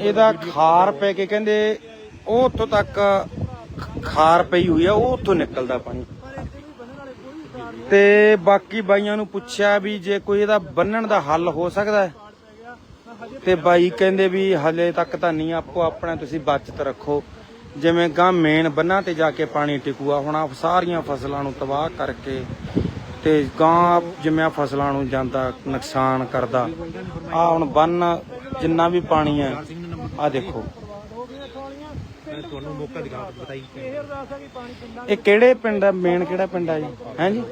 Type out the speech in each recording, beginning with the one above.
ਇਹਦਾ ਖਾਰ ਪੈ ਕੇ ਕਹਿੰਦੇ ਉਹ ਉੱਥੋਂ ਤੱਕ ਖਾਰ ਪਈ ਹੋਈ ਆ, ਉਹ ਉੱਥੋਂ ਨਿਕਲਦਾ ਪਾਣੀ। ਤੇ ਬਾਕੀ ਬਾਈਆਂ ਨੂੰ ਪੁੱਛਿਆ ਵੀ ਜੇ ਕੋਈ ਇਹਦਾ ਬੰਨਣ ਦਾ ਹੱਲ ਹੋ ਸਕਦਾ ਹੈ, ਤੇ ਬਾਈ ਕਹਿੰਦੇ ਵੀ ਹਲੇ ਤੱਕ ਤਾਂ ਨਹੀਂ, ਆਪੋ ਆਪਣਾ ਤੁਸੀਂ ਬਚਤ ਰੱਖੋ। ਜਿਵੇਂ ਗਾਂ ਮੇਨ ਬੰਨਾਂ ਤੇ ਜਾ ਕੇ ਪਾਣੀ ਟਿਕੂਆ ਹੁਣ ਆਹ ਸਾਰੀਆਂ ਫਸਲਾਂ ਨੂੰ ਤਬਾਹ ਕਰਕੇ ਤੇ ਗਾਂ ਜਿਵੇਂ ਆਹ ਫਸਲਾਂ ਨੂੰ ਜਾਂਦਾ ਨੁਕਸਾਨ ਕਰਦਾ। ਆ ਹੁਣ ਬੰਨ ਜਿੰਨਾ ਵੀ ਪਾਣੀ ਹੈ ਆ ਦੇਖੋ। ਤੁਹਾਨੂੰ ਮੌਕਾ ਦਿਖਾ ਬਤਾਈ ਇਹ ਕਿਹੜੇ ਪਿੰਡ ਹੈ ਮੇਨ ਕਿਹੜਾ ਪਿੰਡ ਹੈ ਜੀ? ਹੈ ਜੀ?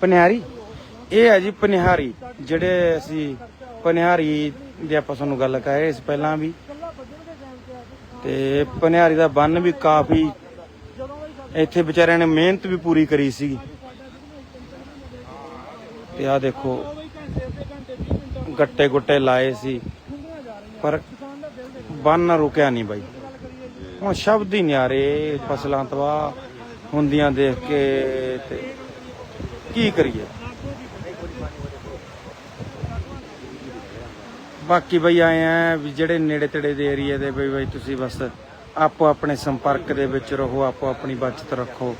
ਪਨਿਆਰੀ ਇਹ ਹੈ ਜੀ ਪਨਿਹਾਰੀ ਜਿਹੜੇ ਅਸੀਂ ਪਨਿਹਾਰੀ ਦੀ ਆਪਾਂ ਤੁਹਾਨੂੰ ਗੱਲ ਕਹੇ ਇਸ ਪਹਿਲਾਂ ਵੀ। ਤੇ ਪਨਿਹਾਰੀ ਦਾ ਬੰਨ ਵੀ ਕਾਫੀ ਇੱਥੇ ਵਿਚਾਰਿਆਂ ਨੇ ਮਿਹਨਤ ਵੀ ਪੂਰੀ ਕਰੀ ਸੀ। ਤੇ ਆ ਦੇਖੋ ਗੱਟੇ ਗੁੱਟੇ ਲਾਏ ਸੀ। ਪਰ ਬੰਨ ਰੁਕਿਆ ਨਹੀਂ ਬਾਈ। ਹੁਣ ਸ਼ਬਦ ਹੀ ਨਹੀਂ ਆ ਰਹੇ ਫਸਲਾਂ ਤਬਾਹ ਹੁੰਦੀਆਂ ਦੇਖ ਕੇ ਤੇ ਕੀ ਕਰੀਏ? ਬਾਕੀ ਬਈ ਆਏ ਆ ਵੀ ਜਿਹੜੇ ਨੇੜੇ ਤੇੜੇ ਦੇ ਏਰੀਆ ਦੇ ਬਈ ਬਈ ਤੁਸੀਂ ਬਸ ਆਪੋ ਆਪਣੇ ਸੰਪਰਕ ਦੇ ਵਿੱਚ ਰਹੋ, ਆਪੋ ਆਪਣੀ ਬਚਤ ਰੱਖੋ।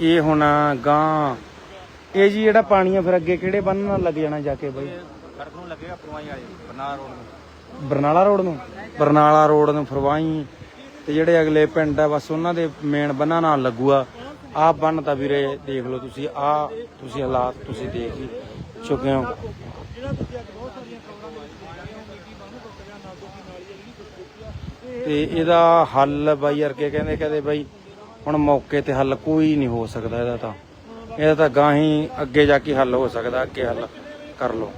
ਇਹ ਹੁਣ ਗਾਂ, ਇਹ ਜੀ ਜਿਹੜਾ ਪਾਣੀ ਆ ਫਿਰ ਅੱਗੇ ਕਿਹੜੇ ਬੰਨ ਨਾਲ ਲੱਗ ਜਾਣਾ ਜਾ ਕੇ ਬਈ? ਸੜਕ ਨੂੰ ਲੱਗੇਗਾ ਪਰਵਾਈ ਵਾਲੇ ਬਨਾ ਰੋਡ ਨੂੰ। ਬਰਨਾਲਾ ਰੋਡ ਨੂੰ? ਬਰਨਾਲਾ ਰੋਡ ਨੂੰ ਫਰਵਾਈ। ਤੇ ਜਿਹੜੇ ਅਗਲੇ ਪਿੰਡ ਆ, ਬਸ ਉਹਨਾਂ ਦੇ ਮੇਨ ਬੰਨਾਂ ਨਾਲ ਲੱਗੂਆ। ਆਹ ਬੰਨ ਤਾਂ ਵੀਰੇ ਦੇਖ ਲਓ ਤੁਸੀਂ ਆਹ ਤੁਸੀਂ ਹਾਲਾਤ ਤੁਸੀਂ ਦੇਖ ਹੀ ਚੁੱਕੇ ਹੋ। ਤੇ ਇਹਦਾ ਹੱਲ ਬਾਈ ਅਰਕੇ ਕਹਿੰਦੇ ਕਹਿੰਦੇ ਬਾਈ ਹੁਣ ਮੌਕੇ ਤੇ ਹੱਲ ਕੋਈ ਨਹੀਂ ਹੋ ਸਕਦਾ ਇਹਦਾ ਤਾਂ। ਇਹਦਾ ਤਾਂ ਗਾਹੀਂ ਅੱਗੇ ਜਾ ਕੇ ਹੱਲ ਹੋ ਸਕਦਾ, ਅੱਗੇ ਹੱਲ ਕਰ ਲਓ।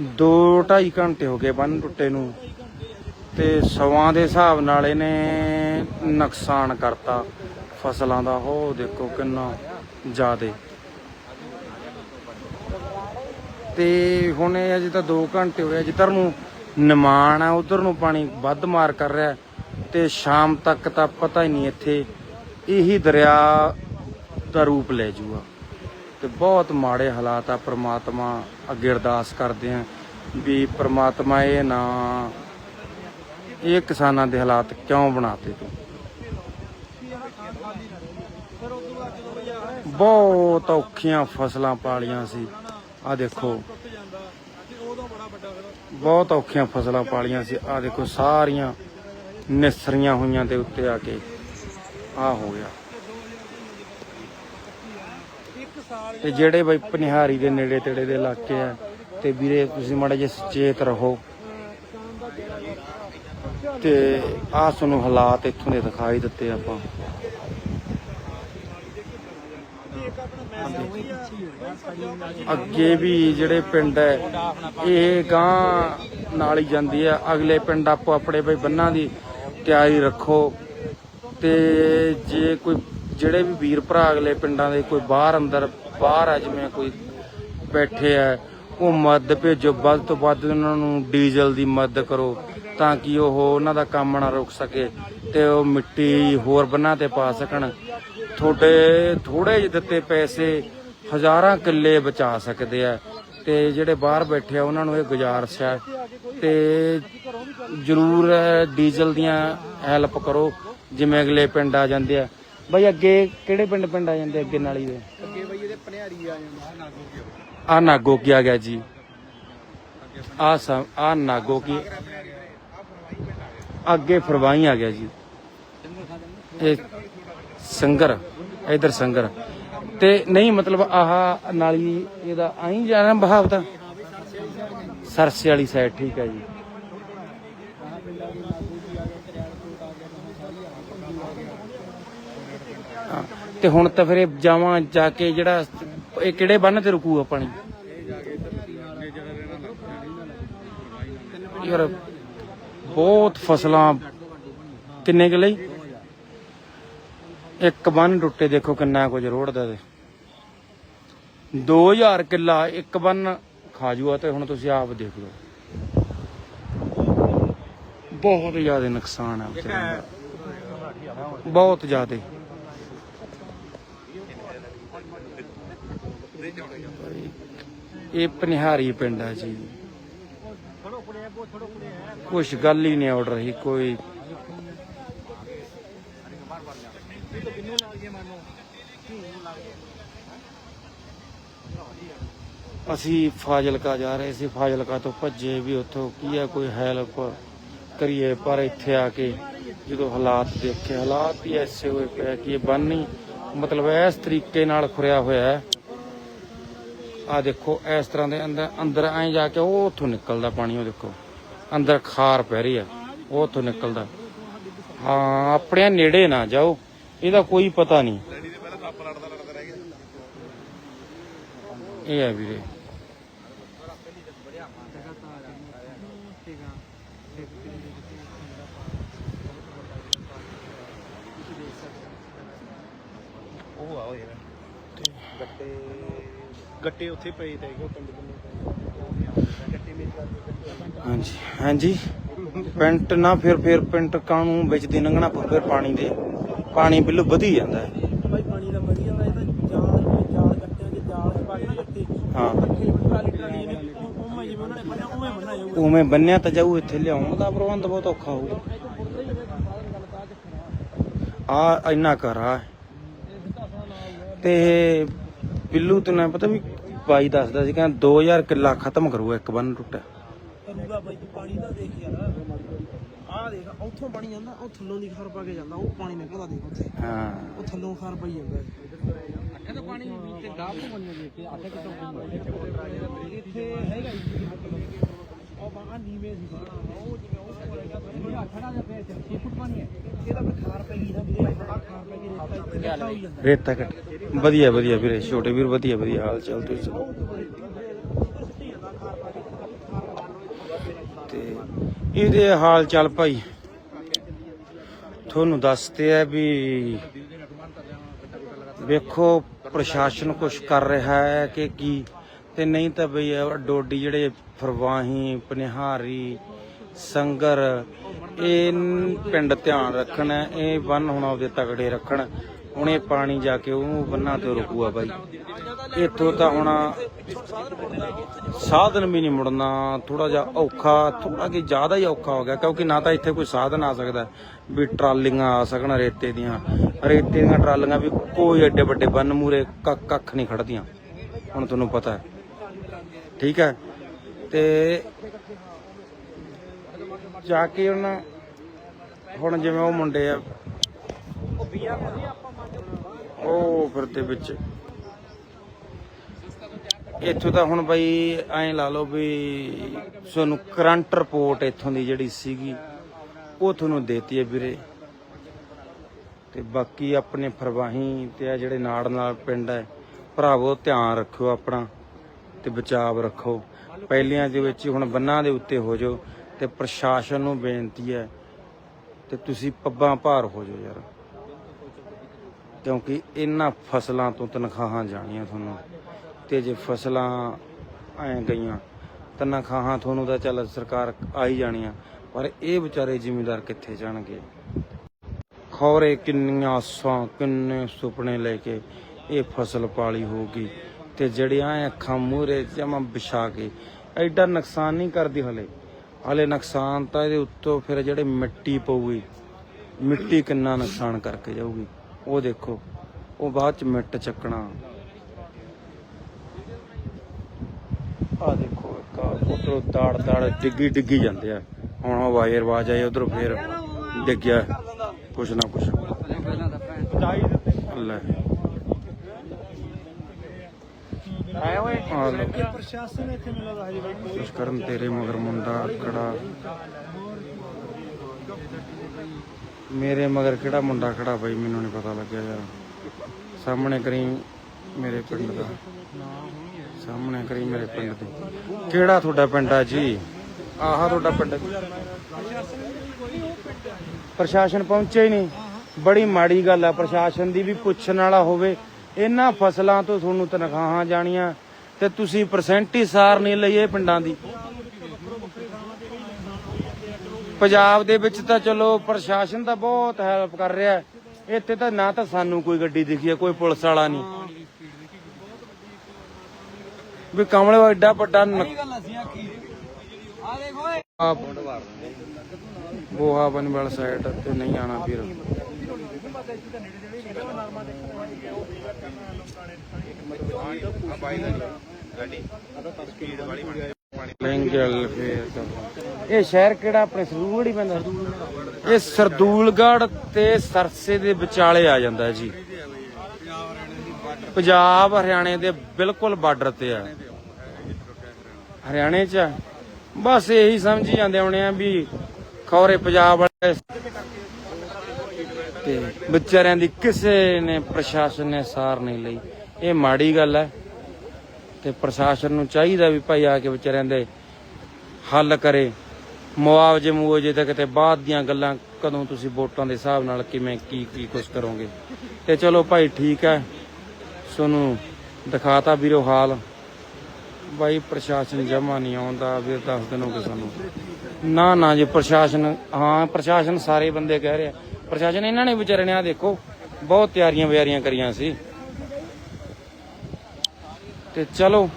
ਦੋ ਢਾਈ ਘੰਟੇ ਹੋ ਗਏ ਬੰਨ ਟੁੱਟੇ ਨੂੰ ਤੇ ਸਵਾਂ ਦੇ ਹਿਸਾਬ ਨਾਲ ਇਹਨੇ ਨੁਕਸਾਨ ਕਰਤਾ ਫਸਲਾਂ ਦਾ। ਉਹ ਦੇਖੋ ਕਿੰਨਾ ਜ਼ਿਆਦੇ। ਤੇ ਹੁਣ ਇਹ ਅਜੇ ਤਾਂ 2 ਘੰਟੇ ਹੋਏ ਆ, ਜਿੱਧਰ ਨੂੰ ਨਿਮਾਣ ਆ ਉਧਰ ਨੂੰ ਪਾਣੀ ਵੱਧ ਮਾਰ ਕਰ ਰਿਹਾ ਤੇ ਸ਼ਾਮ ਤੱਕ ਤਾਂ ਪਤਾ ਹੀ ਨਹੀਂ ਇੱਥੇ ਇਹੀ ਦਰਿਆ ਦਾ ਰੂਪ ਲੈ ਜੂਗਾ। ਤੇ ਬਹੁਤ ਮਾੜੇ ਹਾਲਾਤ ਆ ਪ੍ਰਮਾਤਮਾ ਅੱਗੇ ਅਰਦਾਸ ਕਰਦੇ ਆ। ਵੀ ਪ੍ਰਮਾਤਮਾ ਇਹ ਨਾ, ਇਹ ਕਿਸਾਨਾਂ ਦੇ ਹਾਲਾਤ ਕਿਉਂ ਬਣਾਤੇ ਤੂੰ? ਬਹੁਤ ਔਖੀਆਂ ਫਸਲਾਂ ਪਾਲੀਆਂ ਸੀ। ਆ ਦੇਖੋ, ਬਹੁਤ ਔਖੀਆਂ ਫਸਲਾਂ ਪਾਲੀਆਂ ਸੀ। ਆ ਦੇਖੋ, ਸਾਰੀਆਂ ਨਿਸਰੀਆਂ ਹੋਈਆਂ ਦੇ ਉੱਤੇ ਆ ਕੇ ਆ ਹੋ ਗਿਆ। ਤੇ ਜਿਹੜੇ ਬਈ ਪਨਿਹਾਰੀ ਦੇ ਨੇੜੇ ਤੇੜੇ ਦੇ ਇਲਾਕੇ ਆ ਤੇ ਵੀਰੇ ਤੁਸੀਂ ਮਾੜਾ ਜਿਹਾ ਸੁਚੇਤ ਰਹੋ। ਤੇ ਆਹ ਤੁਹਾਨੂੰ ਹਾਲਾਤ ਇੱਥੋਂ ਦੇ ਦਿਖਾਈ ਦਿੱਤੇ ਆਪਾਂ। ਅੱਗੇ ਵੀ ਜਿਹੜੇ ਪਿੰਡ ਹੈ, ਇਹ ਗਾਂ ਨਾਲ ਹੀ ਜਾਂਦੀ ਹੈ। ਅਗਲੇ ਪਿੰਡ ਆਪੋ ਆਪਣੇ ਬਈ ਬੰਨਾਂ ਦੀ ਤਿਆਰੀ ਰੱਖੋ। ਤੇ ਜੇ ਕੋਈ ਜਿਹੜੇ ਵੀ ਵੀਰ ਭਰਾ ਅਗਲੇ ਪਿੰਡਾਂ ਦੇ ਕੋਈ ਬਾਹਰ ਅੰਦਰ, ਬਾਹਰ ਆ ਜਿਵੇਂ ਕੋਈ ਬੈਠੇ ਆ ਉਹ ਮਦਦ ਭੇਜੋ, ਵੱਧ ਤੋਂ ਵੱਧ ਉਹਨਾਂ ਨੂੰ ਡੀਜ਼ਲ ਦੀ ਮਦਦ ਕਰੋ ਤਾਂ ਕਿ ਉਹ ਉਹਨਾਂ ਦਾ ਕੰਮ ਨਾ ਰੁਕ ਸਕੇ ਤੇ ਉਹ ਮਿੱਟੀ ਹੋਰ ਬੰਨਾਂ ਤੇ ਪਾ ਸਕਣ। ਤੁਹਾਡੇ ਥੋੜੇ ਜਿਹੇ ਦਿੱਤੇ ਪੈਸੇ ਹਜ਼ਾਰਾਂ ਕਿੱਲੇ ਬਚਾ ਸਕਦੇ ਆ ਤੇ ਜਿਹੜੇ ਬਾਹਰ ਬੈਠੇ ਆ, ਉਹਨਾਂ ਨੂੰ ਇਹ ਗੁਜ਼ਾਰਿਸ਼ ਹੈ ਤੇ ਜ਼ਰੂਰ ਡੀਜ਼ਲ ਦੀਆਂ ਹੈਲਪ ਕਰੋ, ਜਿਵੇਂ ਅਗਲੇ ਪਿੰਡ ਆ ਜਾਂਦੇ ਆ। ਬਈ ਅੱਗੇ ਕਿਹੜੇ ਪਿੰਡ ਪਿੰਡ ਆ ਜਾਂਦੇ ਅੱਗੇ ਨਾਲੀ ਦੇ? ਅੱਗੇ ਬਈ ਇਹਦੇ ਪਨਿਆਰੀ ਆ ਜਾਂਦਾ ਨਾਗੋ। ਆ ਨਾਗੋ ਕੀ ਆ ਗਿਆ ਜੀ? ਆ ਆ ਨਾਗੋ ਕੀ? ਅੱਗੇ ਫਰਵਾਈ ਆ ਗਿਆ ਜੀ। ਇਹ ਸੰਗਰ, ਇਧਰ ਸੰਗਰ। ਤੇ ਨਹੀਂ, ਮਤਲਬ ਆਹ ਨਾਲੀ ਇਹਦਾ ਆਈ ਜਾਣਾ ਬਹਾਵ ਤਾਂ ਸਰਸੇ ਵਾਲੀ ਸਾਈਡ ਠੀਕ ਹੈ ਜੀ। ਤੇ ਹੁਣ ਤਾਂ ਫਿਰ ਜਾਵਾਂ ਜਾ ਕੇ ਜਿਹੜਾ, ਇਹ ਕਿਹੜੇ ਬੰਨ ਤੇ ਰੁਕੂਗਾ ਪਾਣੀ ਯਾਰ, ਬਹੁਤ ਫਸਲਾਂ ਕਿੰਨੇ ਕਿ ਲਈ? ਇੱਕ ਬੰਨ ਟੁੱਟੇ ਦੇਖੋ ਕਿੰਨਾ ਕੁਝ ਰੋੜਦਾ ਤੇ 2000 ਕਿੱਲਾ ਇੱਕ ਬੰਨ ਖਾ ਤੇ ਹੁਣ ਤੁਸੀਂ ਆਪ ਦੇਖ ਲਓ। ਬਹੁਤ ਜ਼ਿਆਦਾ ਨੁਕਸਾਨ ਹੈ ਬਹੁਤ ਜ਼ਿਆਦਾ। ਇਹ ਪਨਿਹਾਰੀ ਪਿੰਡ ਆ ਜੀ। ਕੁਛ ਗੱਲ ਹੀ ਨਹੀਂ ਉੜ ਰਹੀ ਕੋਈ। ਅਸੀਂ ਫਾਜ਼ਿਲਕਾ ਜਾ ਰਹੇ ਸੀ, ਫਾਜ਼ਿਲਕਾ ਤੋਂ ਭੱਜੇ ਵੀ ਉੱਥੋਂ ਕੀ ਹੈ, ਕੋਈ ਹੈਲਪ ਕਰੀਏ, ਪਰ ਇੱਥੇ ਆ ਕੇ ਜਦੋਂ ਹਾਲਾਤ ਦੇਖੇ, ਹਾਲਾਤ ਹੀ ਐਸੇ ਹੋਏ ਪਏ ਕਿ ਇਹ ਬੰਨੀ ਮਤਲਬ ਇਸ ਤਰੀਕੇ ਨਾਲ ਖੁਰਿਆ ਹੋਇਆ ਹੈ। ਆ ਦੇਖੋ, ਇਸ ਤਰ੍ਹਾਂ ਦੇ ਅੰਦਰ ਅੰਦਰ ਐਂ ਜਾ ਕੇ ਉਹ ਉੱਥੋਂ ਨਿਕਲਦਾ ਪਾਣੀ, ਉਹ ਦੇਖੋ। ਅੰਦਰ ਖਾਰ ਪੈ ਰਹੀ ਆ, ਉਹ ਉੱਥੋਂ ਨਿਕਲਦਾ। ਹਾਂ, ਆਪਣੇ ਨੇੜੇ ਨਾ ਜਾਓ, ਇਹਦਾ ਕੋਈ ਪਤਾ ਨਹੀਂ। ਇਹ ਹੈ ਵੀਰੇ। ਉਹ ਆ ਹੋਏ ਗੱਟੇ ਗੱਟੇ ਉੱਥੇ ਪਏ ਤੇ ਉਹ ਪਿੰਡ ਬੰਨੇ ਹਾਂਜੀ। ਹਾਂਜੀ। ਪਿੰਟ ਨਾ ਫਿਰ ਫਿਰ ਪਿੰਟ ਕਾਨੂੰ ਵਿੱਚ ਦੀ ਲੰਘਣਾ ਪਊ ਫਿਰ ਪਾਣੀ ਦੇ। ਪਾਣੀ ਬਿੱਲੂ ਵਧੀ ਜਾਂਦਾ। ਹੈ ਭਾਈ ਪਾਣੀ ਦਾ ਵਧੀਆ ਜਾਂਦਾ ਇਹ ਤਾਂ ਜਾਲ ਜਾਲ ਗੱਟਿਆਂ ਦੇ ਜਾਲ ਪਾ ਕੇ ਨਾ ਗੱਟੇ ਹਾਂ। ਇਕੱਠੇ ਟਰਾਲੀ ਟਰਾਲੀ ਨੇ ਉਵੇਂ ਬੰਨਿਆ ਤਾਂ ਜਾਊ ਇੱਥੇ ਲਿਆਉਣ ਦਾ ਪ੍ਰਬੰਧ ਬਹੁਤ ਔਖਾ ਹੋਊ। ਆ ਇੰਨਾ ਘਰ ਆ। ਤੇ ਬਿੱਲੂ ਤੈਨੂੰ ਪਤਾ ਵੀ ਬਾਈ ਦੱਸਦਾ ਸੀ ਕਹਿੰਦਾ 2000 ਕਿੱਲਾ ਖਤਮ ਕਰੂਗਾ ਇੱਕ ਬੰਨ ਟੁੱਟਿਆ ਕਰੂਗਾ ਬਾਈ ਤੂੰ ਪਾਣੀ ਦਾ ਦੇਖ ਯਾਰ। ਆਹ ਦੇਖ ਉੱਥੋਂ ਪਾਣੀ ਜਾਂਦਾ ਉਹ ਥੱਲੋਂ ਦੀ ਖਾਰ ਪਾ ਕੇ ਜਾਂਦਾ ਉਹ ਪਾਣੀ ਨਿਕਲਦਾ ਦੇਖ ਉੱਥੇ। ਹਾਂ। ਉਹ ਥੱਲੋਂ ਖਾਰ ਪਈ ਜਾਂਦਾ। ਅੱਠੇ ਤਾਂ ਪਾਣੀ ਤੇ ਕਿਤੋਂ ਇੱਥੇ ਹੈਗਾ ਉਹ ਬਾਹਰ ਨੀਵੇਂ ਸੀ ਬਾਹਰ ਉਹ ਜਿਵੇਂ ਉਹ ਕੋਲ ਹੈਗਾ ਇਹ ਅੱਠੜਾ ਦੇ ਪਏ 6 ਫੁੱਟ ਪਾਣੀ ਹੈ ਇਹਦਾ ਫਿਰ ਖਾਰ ਨਾ ਵੀਰੇ ਆਹ ਖਾਰ ਪੈ ਰੇਤਾ ਹੋਈ ਜਾਂਦਾ ਰੇਤਾ ਘਟ ਵਧੀਆ ਵਧੀਆ ਵੀਰੇ, ਛੋਟੇ ਵੀਰ ਵਧੀਆ ਵਧੀਆ ਹਾਲ ਚਾਲ ਤੁਸੀਂ ਸੁਣਾਓ? ਤੇ ਇਹਦੇ ਹਾਲ ਚਾਲ ਭਾਈ, ਤੁਹਾਨੂੰ ਦੱਸਦੇ ਆ ਵੀ ਵੇਖੋ, ਪ੍ਰਸ਼ਾਸਨ ਕੁਝ ਕਰ ਰਿਹਾ ਹੈ ਕਿ ਕੀ ਤੇ ਨਹੀਂ ਤਾਂ ਬਈ ਇਹ ਡੋਡੀ ਜਿਹੜੇ ਫਰਵਾਹੀ, ਪਨਿਹਾਰੀ, ਸੰਗਰ, ਇਹ ਪਿੰਡ ਧਿਆਨ ਰੱਖਣ, ਇਹ ਬੰਨ ਹੁਣ ਆਪਦੇ ਤਗੜੇ ਰੱਖਣ। ਹੁਣ ਇਹ ਪਾਣੀ ਜਾ ਕੇ ਉਹਨੂੰ ਬੰਨਾਂ ਤੇ ਰੁਕੂਆ ਬਾਈ। ਇੱਥੋਂ ਤਾਂ ਹੁਣ ਸਾਧਨ ਵੀ ਨਹੀਂ ਮੁੜਨਾ ਥੋੜਾ ਜਿਹਾ ਔਖਾ ਥੋੜਾ ਕਿ ਜ਼ਿਆਦਾ ਹੀ ਔਖਾ ਹੋ ਗਿਆ, ਕਿਉਂਕਿ ਨਾ ਤਾਂ ਇੱਥੇ ਕੋਈ ਸਾਧਨ ਆ ਸਕਦਾ, ਵੀ ਟਰਾਲੀਆਂ ਆ ਸਕਣ ਰੇਤੇ ਦੀਆਂ। ਰੇਤੇ ਦੀਆਂ ਟਰਾਲੀਆਂ ਵੀ ਕੋਈ ਐਡੇ ਵੱਡੇ ਬੰਨ ਮੂਰੇ ਕੱਖ ਨਹੀਂ ਖੜਦੀਆਂ ਹੁਣ ਤੁਹਾਨੂੰ ਪਤਾ ਹੈ। ਠੀਕ ਹੈ। ਤੇ ਜਾ ਕੇ ਉਹਨਾਂ ਹੁਣ ਜਿਵੇਂ ਉਹ ਮੁੰਡੇ ਆ, ਉਹ ਫਿਰ ਫਿਰਦੇ ਵਿੱਚ। ਇੱਥੋਂ ਤਾਂ ਹੁਣ ਬਈ ਐਂ ਲਾ ਲਓ ਵੀ ਤੁਹਾਨੂੰ ਕਰੰਟ ਰਿਪੋਰਟ ਇੱਥੋਂ ਦੀ ਜਿਹੜੀ ਸੀਗੀ, ਉਹ ਤੁਹਾਨੂੰ ਦੇਤੀ ਹੈ ਵੀਰੇ। ਤੇ ਬਾਕੀ ਆਪਣੇ ਫਰਵਾਹੀ ਤੇ ਆ ਜਿਹੜੇ ਨਾੜ ਨਾਲ ਪਿੰਡ ਹੈ, ਭਰਾਵੋ ਧਿਆਨ ਰੱਖਿਓ ਆਪਣਾ। ਤੇ ਬਚਾਵ ਰੱਖੋ। ਪਹਿਲਿਆਂ ਦੇ ਵਿੱਚ ਹੁਣ ਬੰਨਾਂ ਦੇ ਉੱਤੇ ਹੋ ਜਾਓ ਤੇ ਪ੍ਰਸ਼ਾਸਨ ਨੂੰ ਬੇਨਤੀ ਹੈ ਤੇ ਤੁਸੀਂ ਪੱਬਾਂ ਭਾਰ ਹੋ ਜਾਓ ਯਾਰ। ਕਿਉਂਕਿ ਇਹਨਾਂ ਫਸਲਾਂ ਤੋਂ ਤਨਖਾਹਾਂ ਜਾਣੀਆਂ ਤੁਹਾਨੂੰ। ਤੇ ਜੇ ਫਸਲਾਂ ਐ ਗਈਆਂ, ਤਨਖਾਹਾਂ ਤੁਹਾਨੂੰ ਤਾਂ ਚੱਲ ਸਰਕਾਰ ਆਈ ਜਾਣੀਆਂ, ਪਰ ਇਹ ਵਿਚਾਰੇ ਜ਼ਿਮੀਂਦਾਰ ਕਿੱਥੇ ਜਾਣਗੇ? ਖੌਰੇ ਕਿੰਨੀਆਂ ਆਸਾਂ ਕਿੰਨੇ ਸੁਪਨੇ ਲੈ ਕੇ ਇਹ ਫਸਲ ਪਾਲੀ ਹੋਊਗੀ। ਤੇ ਜਿਹੜੀਆਂ ਅੱਖਾਂ ਮੂਹਰੇ ਜਮਾ ਵਿਛਾ ਕੇ ਐਡਾ ਨੁਕਸਾਨ ਨਹੀਂ ਕਰਦੀ ਹਲੇ। ਹਲੇ ਨੁਕਸਾਨ ਤਾਂ ਇਹਦੇ ਉੱਤੋਂ ਫਿਰ ਜਿਹੜੇ ਮਿੱਟੀ ਪਊਗੀ, ਮਿੱਟੀ ਕਿੰਨਾ ਨੁਕਸਾਨ ਕਰਕੇ ਜਾਊਗੀ। ਉਹ ਦੇਖੋ, ਉਹ ਬਾਅਦ ਚ ਮਿੱਟ ਚੱਕਣਾ। ਆ ਦੇਖੋ ਇੱਕ ਉਧਰੋਂ ਦਾੜ ਦਾੜ ਡਿੱਗੀ ਡਿੱਗੀ ਜਾਂਦੇ ਆ। ਹੁਣ ਉਹ ਵਾਇਰ ਆਵਾਜ਼ ਆਈ, ਉਧਰੋਂ ਫੇਰ ਡਿੱਗਿਆ ਕੁਛ ਨਾ ਕੁਛ। ਲੈ। ਆਏ ਓਏ ਆ ਲੋ ਪ੍ਰਸ਼ਾਸਨ ਇੱਥੇ ਮਿਲਦਾ ਹਜੇ ਬਾਈ। ਕੋਈ ਕੁਛ ਕਰਨ ਤੇਰੇ ਮਗਰ ਮੁੰਡਾ ਖੜਾ ਮੇਰੇ ਮਗਰ ਕਿਹੜਾ ਮੁੰਡਾ ਖੜਾ ਬਈ ਮੈਨੂੰ ਨਹੀਂ ਪਤਾ ਲੱਗਿਆ ਯਾਰ। ਸਾਹਮਣੇ ਕਰੀ ਮੇਰੇ ਪਿੰਡ ਦਾ। ਸਾਹਮਣੇ ਕਰੀ ਮੇਰੇ ਪਿੰਡ ਦੇ। ਕਿਹੜਾ ਤੁਹਾਡਾ ਪਿੰਡ ਆ ਜੀ? ਆਹ ਤੁਹਾਡਾ ਪਿੰਡ। ਪ੍ਰਸ਼ਾਸਨ ਪਹੁੰਚਿਆ ਹੀ ਨਹੀਂ। ਬੜੀ ਮਾੜੀ ਗੱਲ ਆ ਪ੍ਰਸ਼ਾਸਨ ਦੀ ਵੀ ਪੁੱਛਣ ਵਾਲਾ ਹੋਵੇ। ਇਹਨਾਂ ਫਸਲਾਂ ਤੋਂ ਤੁਹਾਨੂੰ ਤਨਖਾਹਾਂ ਜਾਣੀਆਂ ਤੇ ਤੁਸੀਂ ਪਰਸੈਂਟ ਹੀ ਸਾਰ ਨਹੀਂ ਲਈ ਇਹ ਪਿੰਡਾਂ ਦੀ। ਪੰਜਾਬ ਦੇ ਵਿੱਚ ਤਾਂ ਚਲੋ ਪ੍ਰਸ਼ਾਸਨ ਤਾਂ ਬਹੁਤ ਹੈਲਪ ਕਰ ਰਿਹਾ। ਇੱਥੇ ਤਾਂ ਨਾ ਤਾਂ ਸਾਨੂੰ ਕੋਈ ਗੱਡੀ ਦਿਖੀ ਹੈ ਕੋਈ ਪੁਲਿਸ ਵਾਲਾ ਨਹੀਂ। ਵੀ ਕਮਲੇ ਐਡਾ ਵੱਡਾ ਆਪ ਬੋਹਾ ਬਨਵਾਲ ਸਾਈਡ ਤੇ ਨਹੀਂ ਆਣਾ ਫਿਰ ਲੈਂਗਲ ਫੇਰ ਕਦੋਂ। ਇਹ ਸ਼ਹਿਰ ਕਿਹੜਾ? ਆਪਣੇ ਸਰਦੂਲਗੜ੍ਹ ਹੀ ਪੈਂਦਾ। ਇਹ ਸਰਦੂਲਗੜ੍ਹ ਤੇ ਸਰਸੇ ਦੇ ਵਿਚਾਲੇ ਆ ਜਾਂਦਾ ਹੈ ਜੀ। ਪੰਜਾਬ ਹਰਿਆਣੇ ਦੇ ਬਿਲਕੁਲ ਬਾਰਡਰ ਤੇ ਆ। ਹਰਿਆਣੇ ਚ ਆ। ਬਸ ਇਹੀ ਸਮਝੀ ਜਾਂਦੇ ਹੋਣੇ ਆ ਵੀ ਖੌਰੇ ਪੰਜਾਬ ਵਾਲੇ ਤੇ ਵਿਚਾਰਿਆਂ ਦੀ ਕਿਸੇ ਨੇ, ਪ੍ਰਸ਼ਾਸਨ ਨੇ ਸਾਰ ਨਹੀਂ ਲਈ। ਇਹ ਮਾੜੀ ਗੱਲ ਹੈ। ਤੇ ਪ੍ਰਸ਼ਾਸਨ ਨੂੰ ਚਾਹੀਦਾ ਵੀ ਭਾਈ ਆ ਕੇ ਵਿਚਾਰਿਆਂ ਦੇ ਹੱਲ ਕਰੇ। ਮੁਆਵਜ਼ੇ ਮੁਆਵਜ਼ੇ ਤੇ ਕਿਤੇ ਬਾਅਦ ਦੀਆਂ ਗੱਲਾਂ ਕਦੋਂ ਤੁਸੀਂ ਵੋਟਾਂ ਦੇ ਹਿਸਾਬ ਨਾਲ ਕਿਵੇਂ, ਕੀ ਕੀ ਕੁਝ ਕਰੋਗੇ। ਤੇ ਚਲੋ ਭਾਈ ਠੀਕ ਹੈ। ਤੁਹਾਨੂੰ ਦਿਖਾਤਾ ਵੀਰੋ ਹਾਲ। ਬਾਈ ਪ੍ਰਸ਼ਾਸਨ ਜਮਾ ਨਹੀਂ ਆਉਂਦਾ, ਵੀਰ ਦੱਸ ਦਿਨੋ ਕਿ ਸਾਨੂੰ। ਨਾ ਨਾ ਜੀ, ਪ੍ਰਸ਼ਾਸਨ, ਹਾਂ, ਪ੍ਰਸ਼ਾਸਨ ਸਾਰੇ ਬੰਦੇ ਕਹਿ ਰਹੇ। ਆ ਪ੍ਰਸ਼ਾਸਨ ਇਹਨਾਂ ਨੇ ਵਿਚਾਰੇ ਨੇ ਆ ਦੇਖੋ, ਬਹੁਤ ਤਿਆਰੀਆਂ ਵਿਆਰੀਆਂ ਕਰੀਆਂ ਸੀ। ਤੇ ਚਲੋ,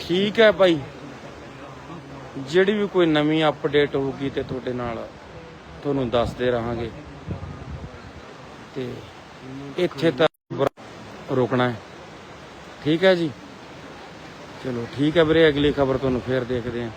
ਠੀਕ ਹੈ ਭਾਈ। ਜਿਹੜੀ ਵੀ ਕੋਈ ਨਵੀਂ ਅਪਡੇਟ ਹੋਊਗੀ ਤੇ ਤੁਹਾਡੇ ਨਾਲ ਤੁਹਾਨੂੰ ਦੱਸਦੇ ਰਹਾਂਗੇ। ਤੇ ਇੱਥੇ ਤੱਕ ਰੋਕਣਾ ਹੈ। ਠੀਕ ਹੈ ਜੀ। ਚਲੋ, ਠੀਕ ਹੈ ਵੀਰੇ, ਅਗਲੀ ਖਬਰ ਤੁਹਾਨੂੰ ਫੇਰ ਦੇਖਦੇ ਹਾਂ।